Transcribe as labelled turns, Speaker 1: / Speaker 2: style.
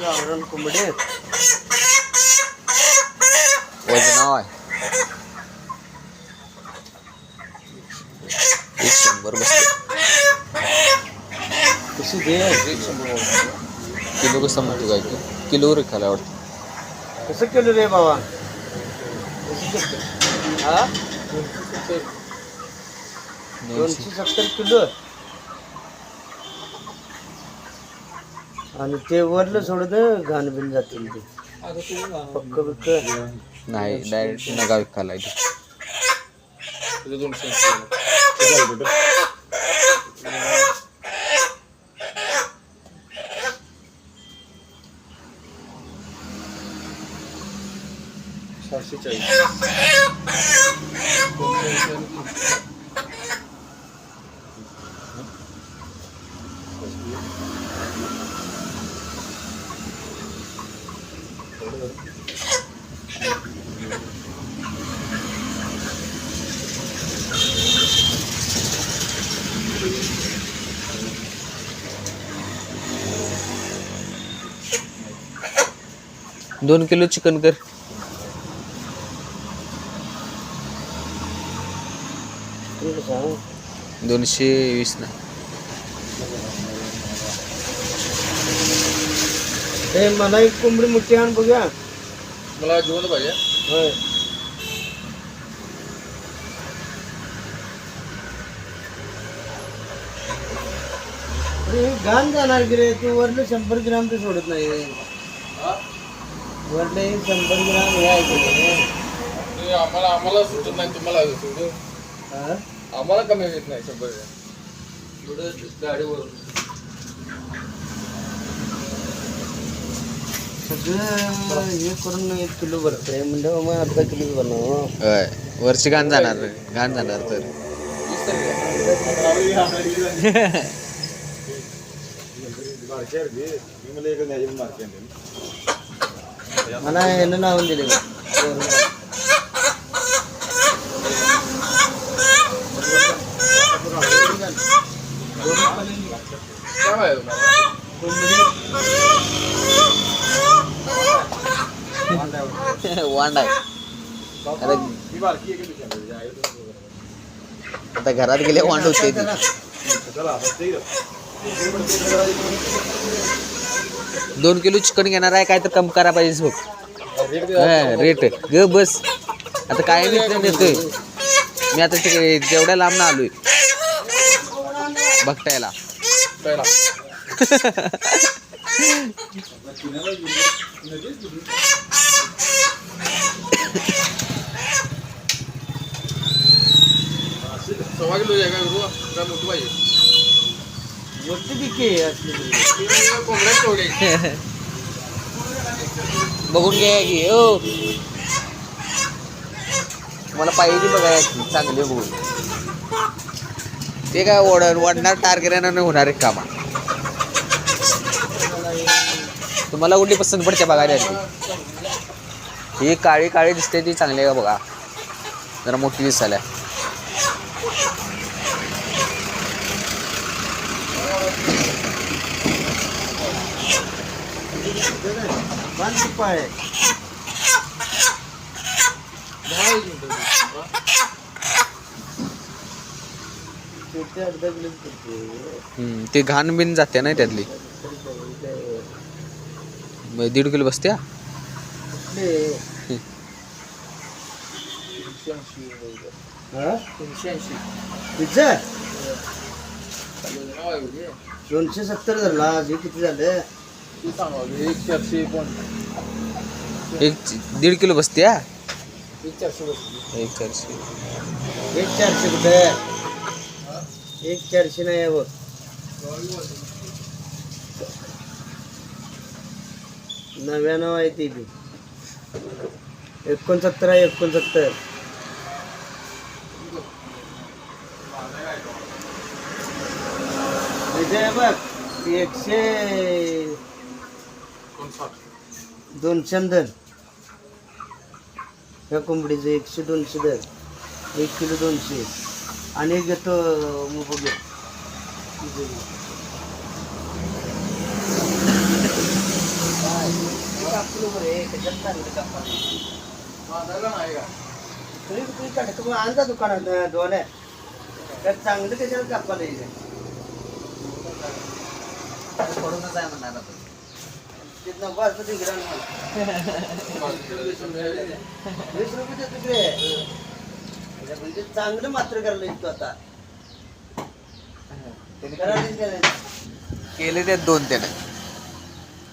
Speaker 1: गावरान कोंबडी आहेत.
Speaker 2: वजनाव आहे एक शंभर बसते
Speaker 1: कशी दे
Speaker 2: किलो कसं म्हणतो काय की किलो रे खायला वाटतं
Speaker 1: कसं केलं रे बाबा हा दोनशे सत्तर किलो आणि ते वरलं सोडत घाण बिन जातील ते. पक्क बिक्क.
Speaker 2: नाही डायरेक्ट नगा विकायला इथे दोन किलो चिकन कर. दोनशे वीस ना.
Speaker 1: ए मला एक कोंबडी मोठी आण बघूया.
Speaker 2: मला जेवण पाहिजे.
Speaker 1: होय. अरे हे घाण जाणार की रे? तू वरलं शंभर ग्राम तर सोडत नाही वरले शंभर ग्राम हे आहे की रे.
Speaker 2: आम्हाला आम्हाला सुचत नाही तुम्हाला
Speaker 1: हा?
Speaker 2: आम्हाला कमी येत नाही शंभर गाडीवर
Speaker 1: सगळं हे करून एक किलो भरतंय म्हणजे मग अर्धा किलो बनव
Speaker 2: होय वरची घाण जाणार घाण जाणार तर
Speaker 1: मला यानं लावून दिले
Speaker 2: वांडा आता घरात गेले वांड होते दोन किलो चिकन घेणार आहे काय तर कम करा पाहिजे हो रेट. ग बस. आता काय नेतो मी आता तिकडे जेवढ्या लांब ना आलोय. बघतायला. सव्वा किलो काय मोठी पाहिजे
Speaker 1: मोठी पिके.
Speaker 2: बघून घ्या की ओ। मला पाहिजे बघाय चांगले बघून. ते काय ओढ वाढणार टार्गेट होणार आहे कामा तुम्हाला कुठली पसंत पडते बघायला? ही काळी काळी दिसते ती चांगली आहे का बघा? जरा मोठी दिसायला.
Speaker 1: ते
Speaker 2: घाण बिन जाते ना त्यातली. दीड किलो बसत्या
Speaker 1: दोनशे सत्तर झाला हे किती झालं?
Speaker 2: एक दीड किलो बसत्या एक चारशे
Speaker 1: एक चारशे. एक चारशे कुठे एक चारशे नाही आहे बघ नव्याण्णव आहे ती बी. एकोणसत्तर आहे एकोणसत्तर. बघ एकशे दोनशे दर ह्या कोंबडीचं एकशे दोनशे दर. एक किलो दोनशे. आणि एक घेतो मग तुम्ही आणता दुकानात दोन आहे त्यात चांगलं त्याच्यात कापा नाही
Speaker 2: पडूनच आहे म्हणणार
Speaker 1: तिथनं बस तर तिकडं वीस रुपये तिकडे म्हणजे चांगलं मात्र करायला येतो आता.
Speaker 2: केले ते दोन त्याने.